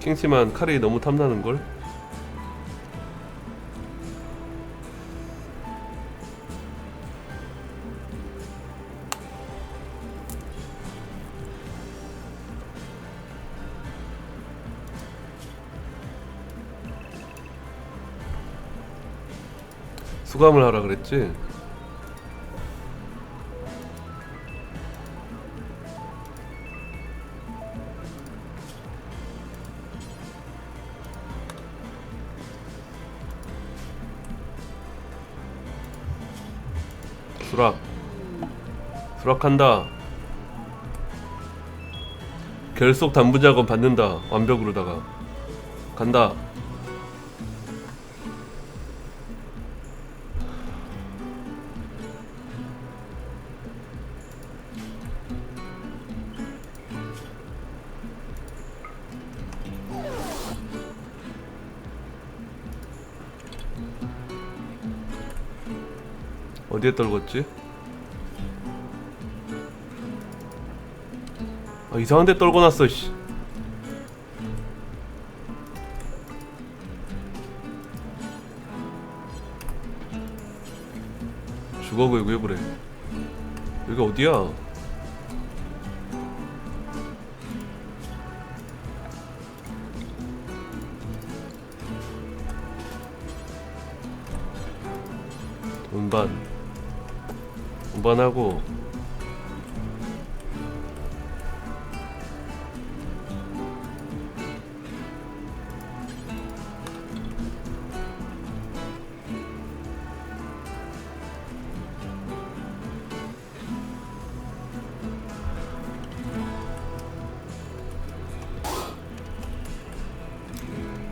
킹스만 카레이 너무 탐나는걸? 수감을 하라 그랬지? 수락. 수락한다. 결속 담부 작업 받는다. 완벽으로다가. 간다 어디에 떨궜지? 아 이상한 데 떨궈놨어 씨. 죽어 왜, 왜 그래? 여기 어디야 운반하고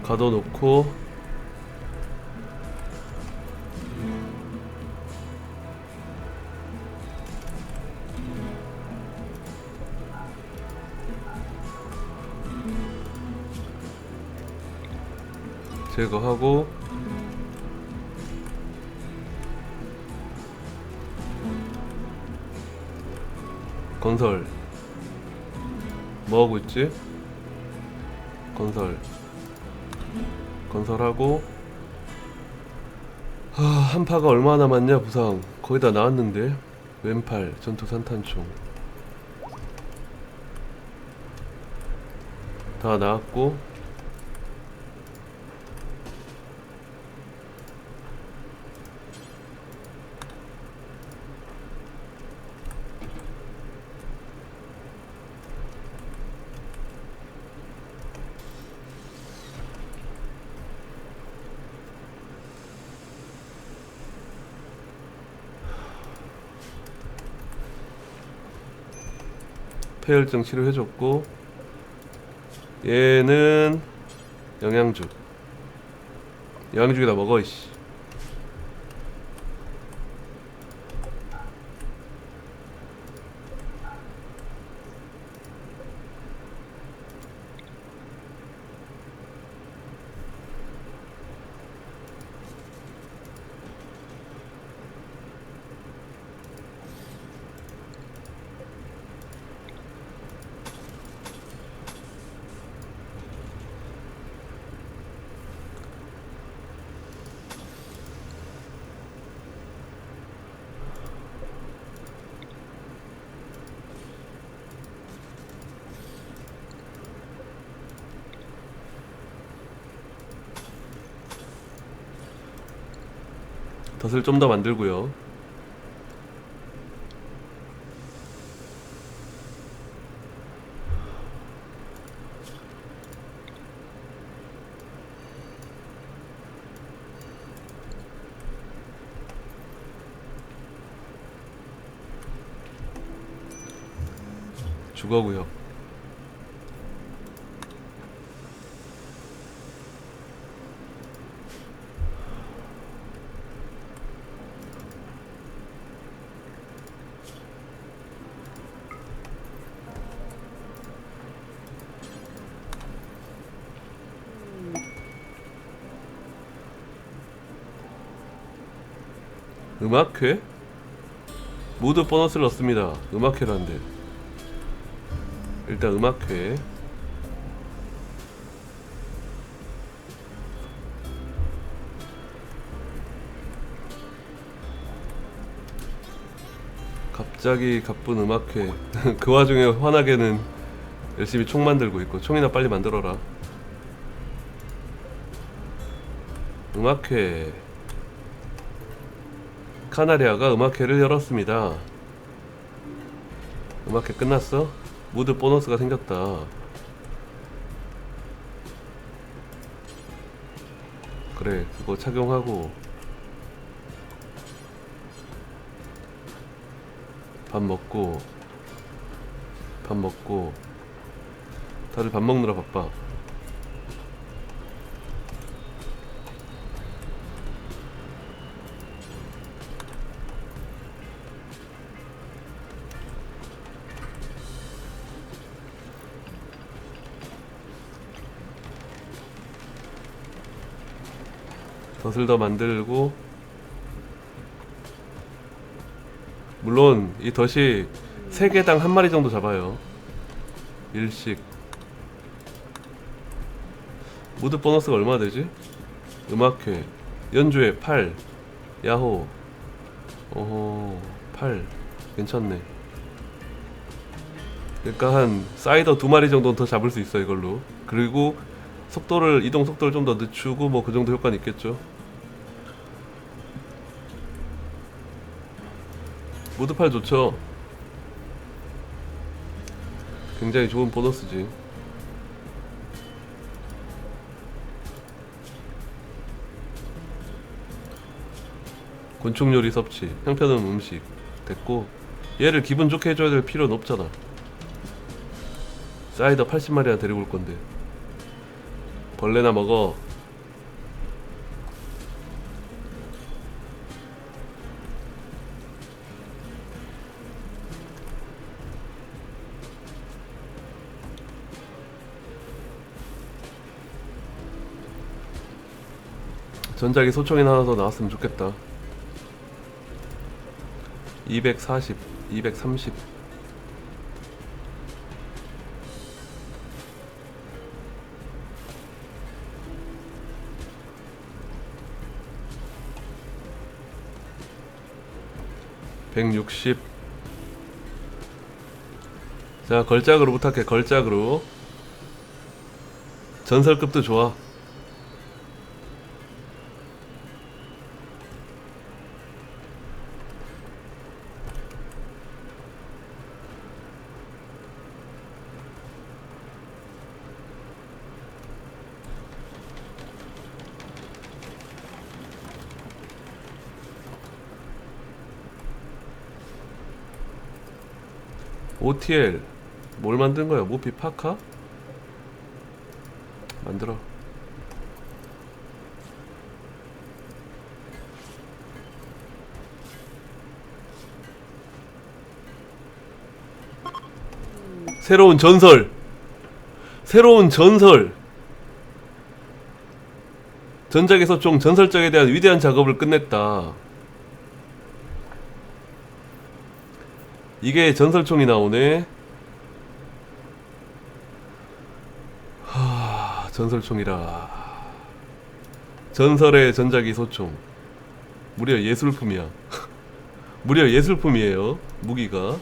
가둬놓고 제거하고. 건설. 뭐 하고 있지? 건설. 건설하고. 하, 한파가 얼마 남았냐 부상. 거의 다 나왔는데. 왼팔 전투 산탄총. 다 나왔고 폐혈증 치료해줬고 얘는 영양죽. 영양죽에다 먹어 이씨 덫을 좀 더 만들고요. 주거구역 음악회? 모두 보너스를 넣습니다. 음악회란데. 일단 음악회. 갑자기 가쁜 음악회. 그 와중에 환하게는 열심히 총 만들고 있고 총이나 빨리 만들어라. 음악회. 카나리아가 음악회를 열었습니다. 음악회 끝났어? 무드 보너스가 생겼다. 그래 그거 착용하고. 밥 먹고. 밥 먹고. 다들 밥 먹느라 바빠 덫을 더 만들고. 물론 이 덫이 3개당 한 마리 정도 잡아요. 일식. 무드 보너스가 얼마 되지? 음악회 연주회 8 야호. 어허 8 괜찮네. 그러니까 한 사이더 두 마리 정도는 더 잡을 수 있어 이걸로. 그리고 속도를 이동 속도를 좀 더 늦추고 뭐 그 정도 효과는 있겠죠 무드팔 좋죠? 굉장히 좋은 보너스지. 곤충 요리 섭취 형편은 음식 됐고 얘를 기분 좋게 해줘야 될 필요는 없잖아. 사이더 80마리나 데리고 올 건데. 벌레나 먹어 전작이 소총이나 하나 더 나왔으면 좋겠다 240 230 160 자, 걸작으로 부탁해. 걸작으로. 전설급도 좋아. OTL 뭘 만든 거야? 모피 파카? 만들어. 새로운 전설. 새로운 전설. 전작에서 좀 전설적에 대한 위대한 작업을 끝냈다. 이게 전설총이 나오네. 하, 전설총이라. 전설의 전자기 소총. 무려 예술품이야. 무려 예술품이에요. 무기가.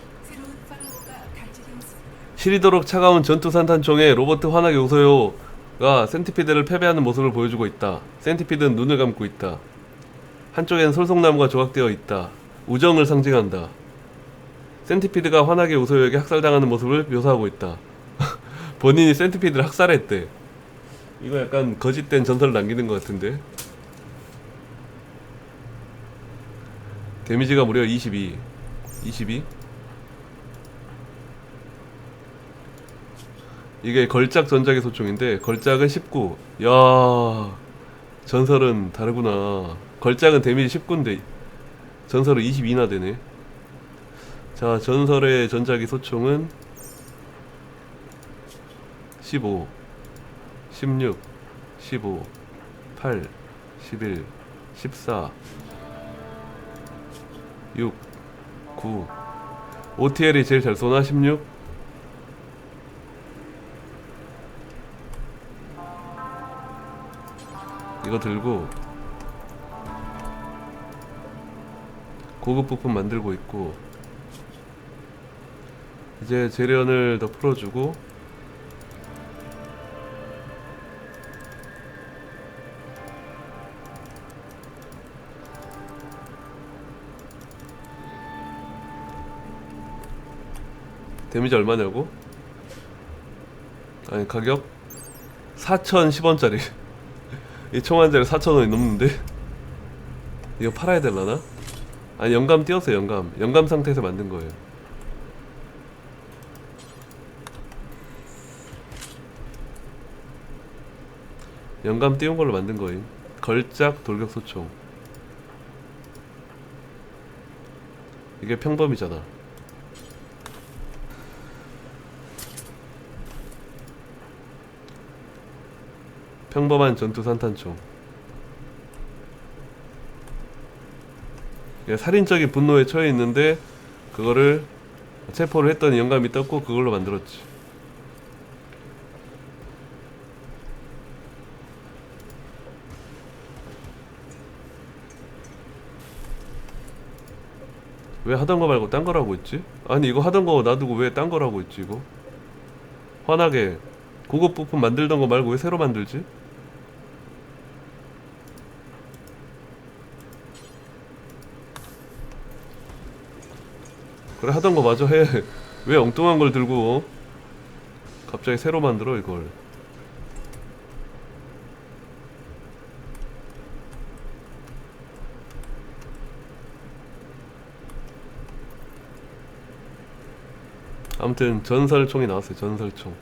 시리도록 차가운 전투 산탄총에 로버트 환하게 웃어요가 센티피드를 패배하는 모습을 보여주고 있다. 센티피드는 눈을 감고 있다. 한쪽엔 솔송나무가 조각되어 있다. 우정을 상징한다. 센티피드가 환하게 웃어요에게 학살당하는 모습을 묘사하고 있다. 본인이 센티피드를 학살했대. 이거 약간 거짓된 전설을 남기는 것 같은데. 데미지가 무려 22. 22? 이게 걸작 전작의 소총인데 걸작은 19. 야 전설은 다르구나. 걸작은 데미지 19인데 전설은 22나 되네. 자 전설의 전작의 소총은 15, 16, 15, 8, 11, 14, 6, 9. OTL이 제일 잘 쏘나? 16? 이거 들고 고급 부품 만들고 있고 이제 재련을 더 풀어주고 데미지 얼마냐고? 아니 가격? 4,010원짜리. 이 총 한 자리 4,000원이 넘는데? 이거 팔아야 될라나? 아니 영감 띄웠어요 영감. 영감 상태에서 만든 거예요 영감 띄운 걸로 만든 거임. 걸작 돌격 소총. 이게 평범이잖아. 평범한 전투 산탄총. 얘 살인적인 분노에 처해 있는데 그거를 체포를 했더니 영감이 떴고 그걸로 만들었지 왜 하던 거 말고 딴 거라고 했지? 아니 이거 하던 거 놔두고 왜 딴 거라고 했지 이거? 환하게 고급 부품 만들던 거 말고 왜 새로 만들지? 그래 하던 거 마저 해. 왜 엉뚱한 걸 들고 어? 갑자기 새로 만들어 이걸. 아무튼 전설총이 나왔어요. 전설총.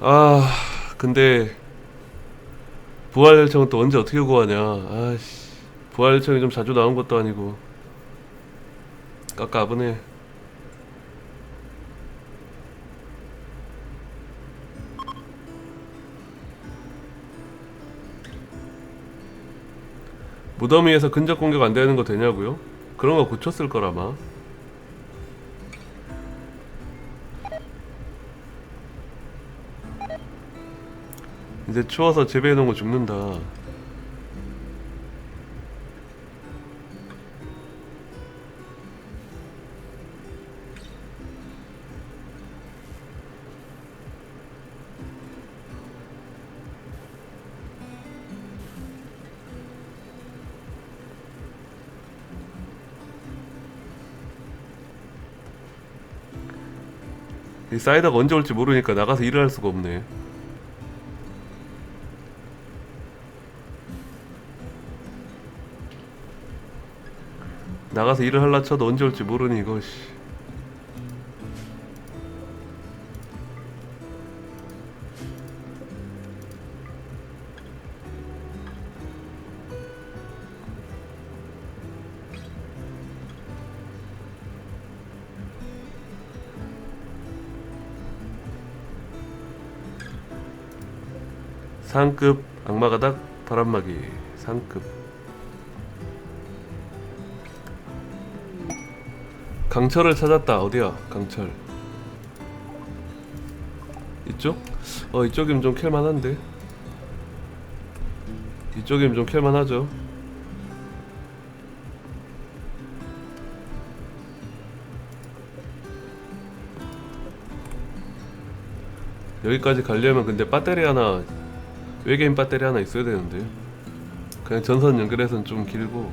아 근데 부활 열청은 또 언제 어떻게 구하냐 아씨 부활 열청이 좀 자주 나온 것도 아니고 깝깝하네 무덤 위에서 근접 공격 안 되는 거 되냐고요? 그런 거 고쳤을 거라마 이제 추워서 재배해 놓은 거 죽는다. 이 사이다가 언제 올지 모르니까 나가서 일을 할 수가 없네. 나가서 일을 할라 쳐도 언제 올지 모르니 이거 씨. 상급 악마가닥 바람막이 상급. 강철을 찾았다. 어디야? 강철. 이쪽? 어 이쪽이면 좀 캘만한데. 이쪽이면 좀 캘만하죠. 여기까지 가려면 근데 배터리 하나 외계인 배터리 하나 있어야 되는데. 그냥 전선 연결해서는 좀 길고.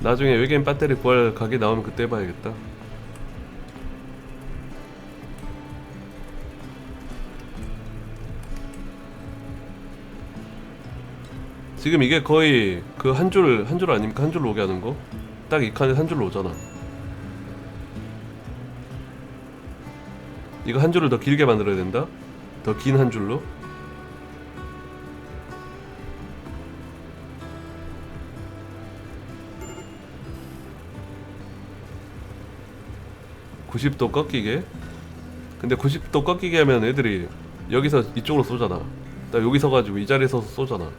나중에 외계인 배터리 구할 가게 나오면 그때 봐야겠다. 지금 이게 거의 그 한 줄 한 줄 아닙니까? 한 줄로 오게 하는 거? 딱 이 칸에 한 줄로 오잖아. 이거 한 줄을 더 길게 만들어야 된다? 더 긴 한 줄로 90도 꺾이게? 근데 90도 꺾이게 하면 애들이 여기서 이쪽으로 쏘잖아. 나 여기 서가지고 이 자리에 서서 쏘잖아.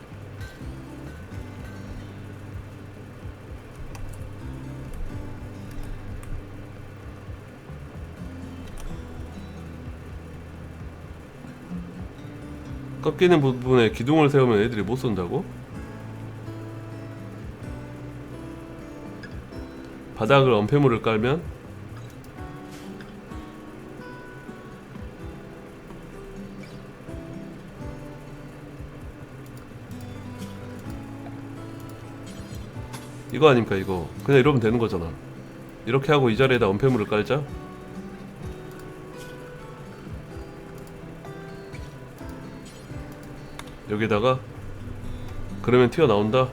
꺾이는 부분에 기둥을 세우면 애들이 못 쏜다고? 바닥을 엄폐물을 깔면 이거 아닙니까 이거? 그냥 이러면 되는 거잖아. 이렇게 하고 이 자리에다 엄폐물을 깔자. 여기다가 그러면 튀어나온다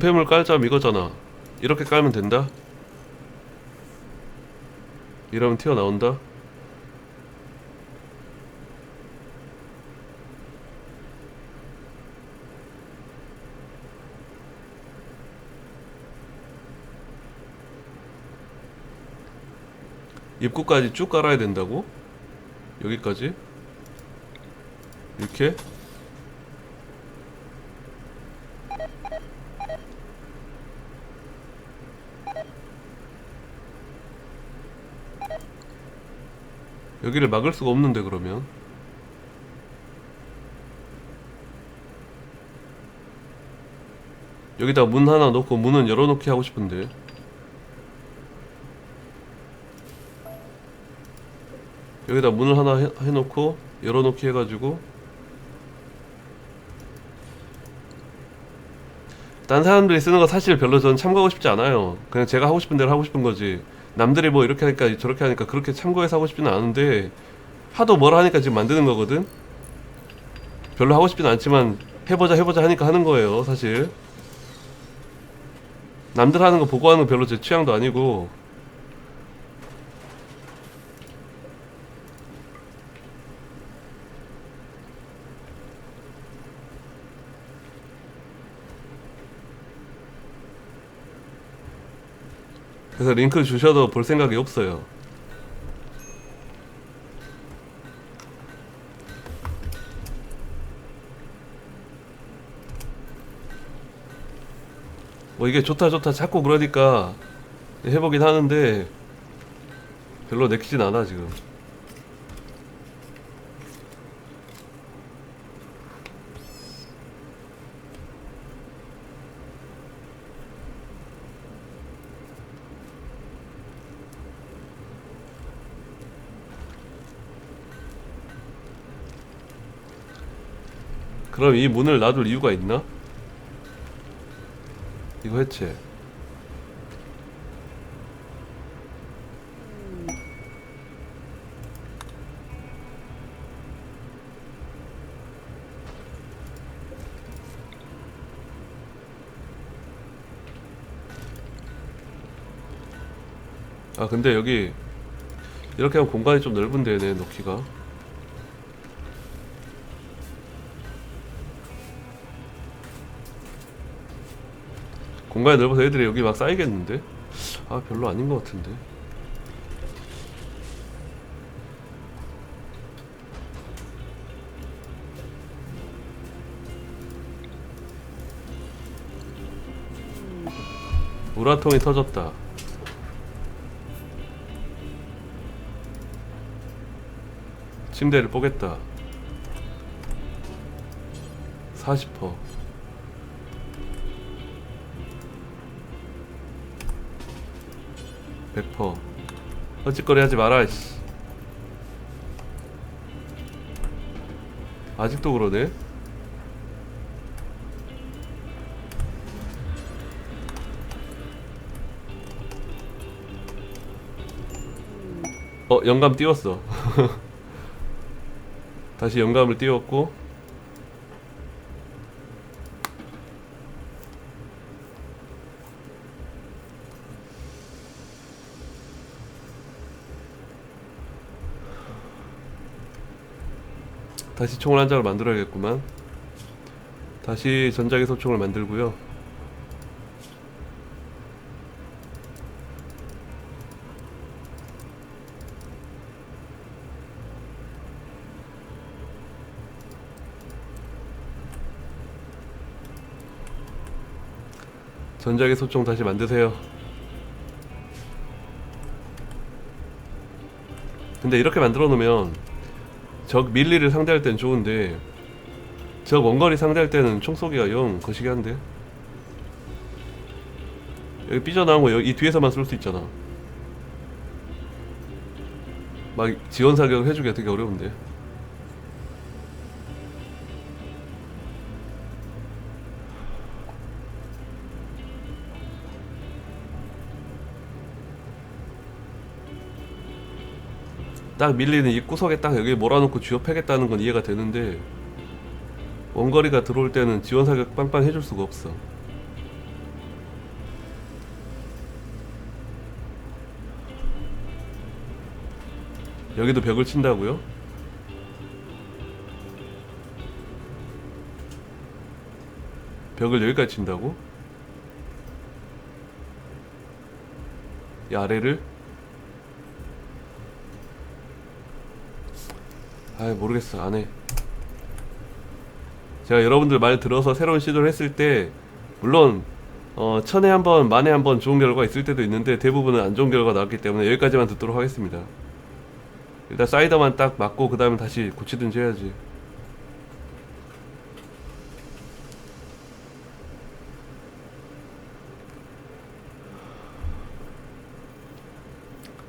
엄폐물 깔자면 이거잖아 이렇게 깔면 된다 이러면 튀어나온다 입구까지 쭉 깔아야 된다고? 여기까지? 이렇게? 여기를 막을 수가 없는데 그러면. 여기다 문 하나 넣고 문은 열어놓기 하고 싶은데. 여기다 문을 하나 해, 해놓고 열어놓기 해가지고. 딴 사람들이 쓰는 거 사실 별로 저는 참고하고 싶지 않아요. 그냥 제가 하고 싶은 대로 하고 싶은 거지 남들이 뭐 이렇게 하니까 저렇게 하니까 그렇게 참고해서 하고 싶지는 않은데 하도 뭐라 하니까 지금 만드는 거거든. 별로 하고 싶지는 않지만 해보자 해보자 하니까 하는 거예요 사실. 남들 하는 거 보고 하는 거 별로 제 취향도 아니고 그래서 링크 주셔도 볼 생각이 없어요. 뭐 이게 좋다 좋다 자꾸 그러니까 해보긴 하는데 별로 내키진 않아 지금. 그럼 이 문을 놔둘 이유가 있나? 이거 해체. 아 근데 여기 이렇게 하면 공간이 좀 넓은데 내 놓기가 공간이 넓어서 애들이 여기 막 쌓이겠는데? 아 별로 아닌 것 같은데. 우라통이 터졌다. 침대를 뽀겠다. 40% 백퍼. 헛짓거리 하지 마라 씨. 아직도 그러네? 어 영감 띄웠어. 다시 영감을 띄웠고 다시 총을 한 장을 만들어야겠구만. 다시 전자기 소총을 만들고요. 전자기 소총 다시 만드세요. 근데 이렇게 만들어 놓으면 적 밀리를 상대할 땐 좋은데 적 원거리 상대할 때는 총 쏘기가 영 거시기 한데. 여기 삐져나온 거 여기 이 뒤에서만 쏠 수 있잖아. 막 지원 사격 해주기가 되게 어려운데 딱 밀리는 이 구석에 딱 여기 몰아놓고 쥐어 패겠다는 건 이해가 되는데 원거리가 들어올 때는 지원 사격 빵빵 해줄 수가 없어. 여기도 벽을 친다고요? 벽을 여기까지 친다고? 이 아래를? 아 모르겠어 안해 제가 여러분들 말 들어서 새로운 시도를 했을 때 물론 어, 천에 한 번, 만에 한 번 좋은 결과가 있을 때도 있는데 대부분은 안 좋은 결과가 나왔기 때문에 여기까지만 듣도록 하겠습니다. 일단 사이더만 딱 맞고 그 다음에 다시 고치든지 해야지.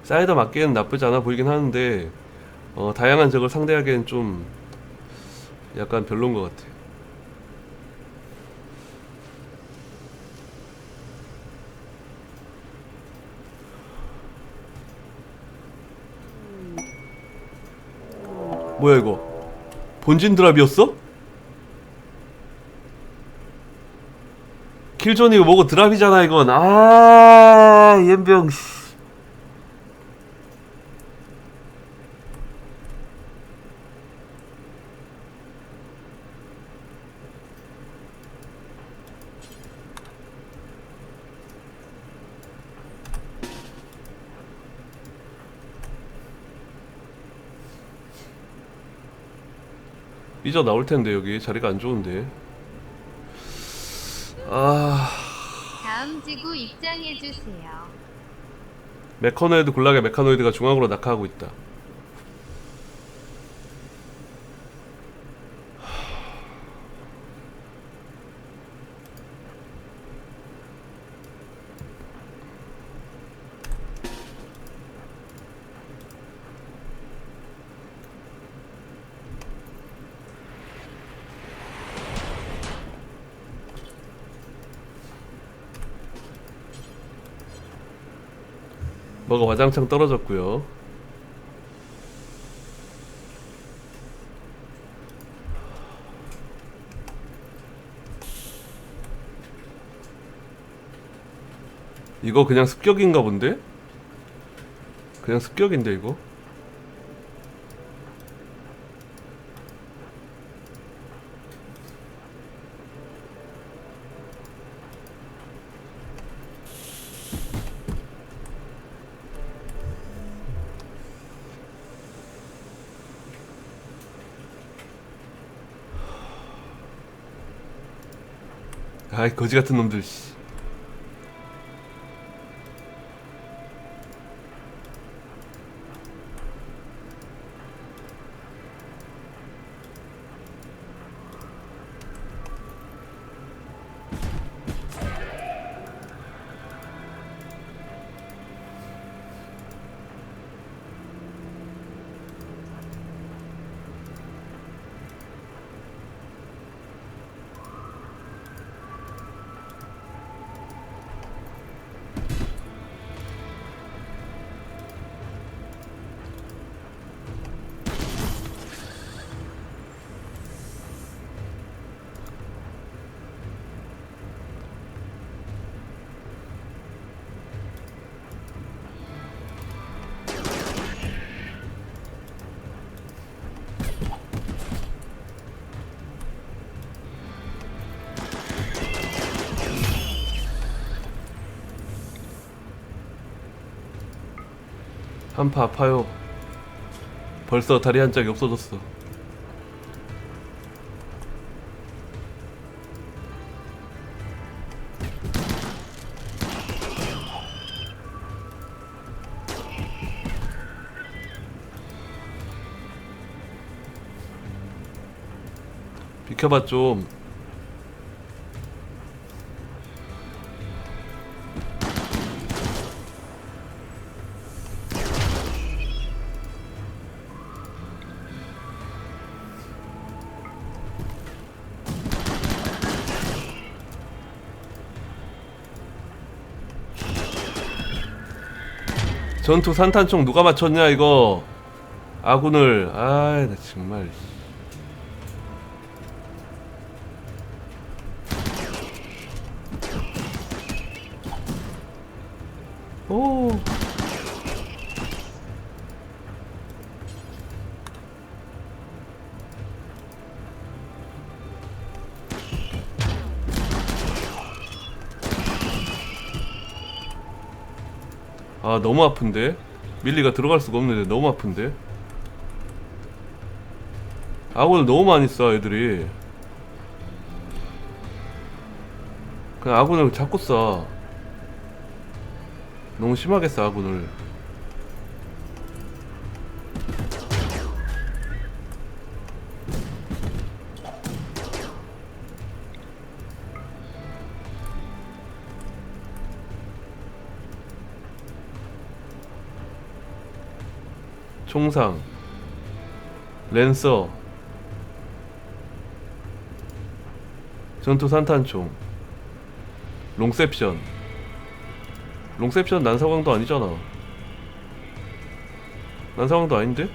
사이더 맞기에는 나쁘지 않아 보이긴 하는데 어, 다양한 적을 상대하기엔 좀 약간 별론 것 같아. 뭐야 이거? 본진 드랍이었어? 킬존이고 뭐고 드랍이잖아 이건. 아 연병. 씨. 삐져 나올 텐데 여기 자리가 안 좋은데. 아 다음 지구 입장해 주세요. 메카노이드 굴락의 메카노이드가 중앙으로 낙하하고 있다. 뭐가 와장창 떨어졌고요. 이거 그냥 습격인가 본데? 그냥 습격인데 이거? 아이 거지 같은 놈들 씨. 한파 아파요. 벌써 다리 한 짝이 없어졌어. 비켜봐 좀. 전투 산탄총 누가 맞췄냐 이거? 아군을. 아이 나 정말. 오 아 너무 아픈데? 밀리가 들어갈 수가 없는데 너무 아픈데? 아군을 너무 많이 쏴 애들이. 그냥 아군을 자꾸 쏴. 너무 심하게 쏴 아군을 총상 랜서 전투 산탄총 롱셉션 롱셉션 난사광도 아니잖아 난사광도 아닌데?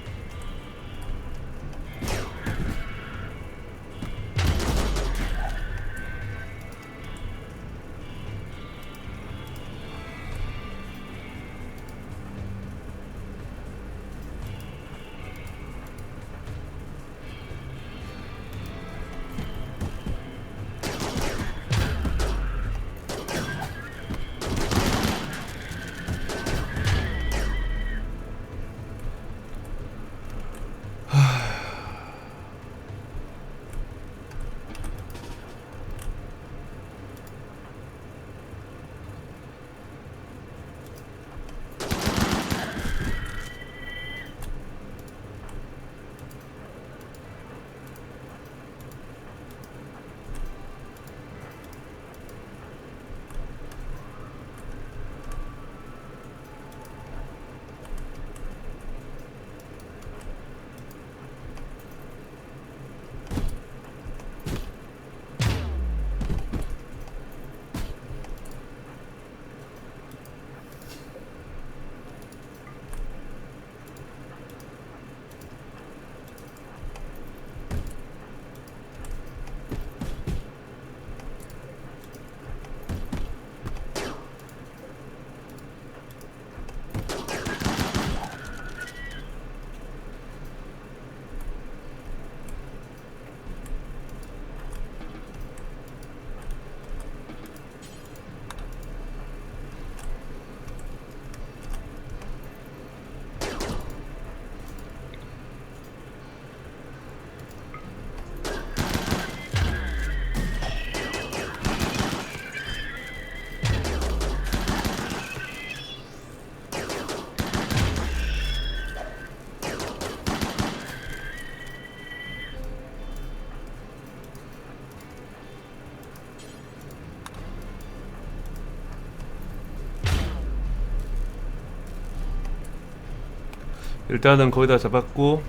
일단은 거의 다 잡았고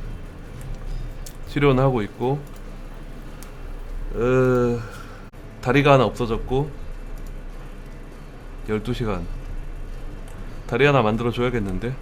치료는 하고 있고 어, 다리가 하나 없어졌고 12시간. 다리 하나 만들어 줘야겠는데